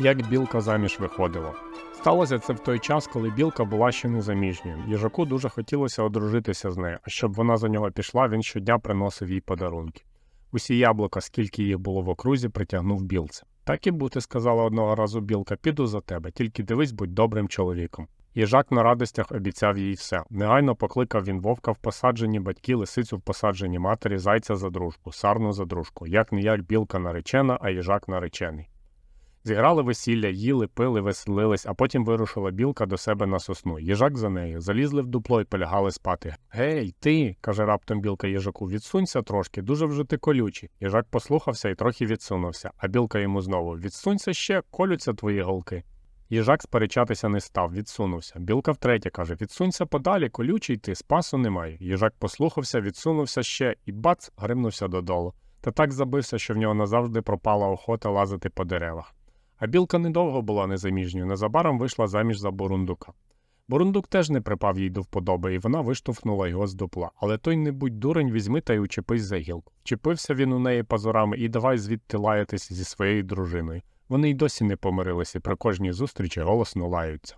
Як білка заміж виходила. Сталося це в той час, коли білка була ще незаміжньою. Їжаку дуже хотілося одружитися з нею, а щоб вона за нього пішла, він щодня приносив їй подарунки. Усі яблука, скільки їх було в окрузі, притягнув білце. Так і бути, сказала одного разу білка, піду за тебе, тільки дивись, будь добрим чоловіком. Їжак на радостях обіцяв їй все. Негайно покликав він вовка в посадженні батьки, лисицю в посадженні матері, зайця за дружку, сарну за дружку, як не як білка наречена, а їжак наречений. Зіграли весілля, їли, пили, веселились, а потім вирушила білка до себе на сосну. Їжак за нею. Залізли в дупло і полягали спати. Гей, ти, каже раптом білка їжаку, відсунься трошки, дуже вже ти колючий. Їжак послухався і трохи відсунувся, а білка йому знову відсунься ще, колються твої голки. Їжак сперечатися не став, відсунувся. Білка втретє каже: Відсунься подалі, колючий ти, спасу немає. Їжак послухався, відсунувся ще і бац, гримнувся додолу. Та так забився, що в нього назавжди пропала охота лазити по деревах. А білка недовго була незаміжньою, незабаром вийшла заміж за бурундука. Бурундук теж не припав їй до вподоби, і вона виштовхнула його з дупла. Але той не будь дурень, візьми та й учепись за гілку. Вчепився він у неї пазурами і давай звідти лаятись зі своєю дружиною. Вони й досі не помирилися, при кожній зустрічі голосно лаються.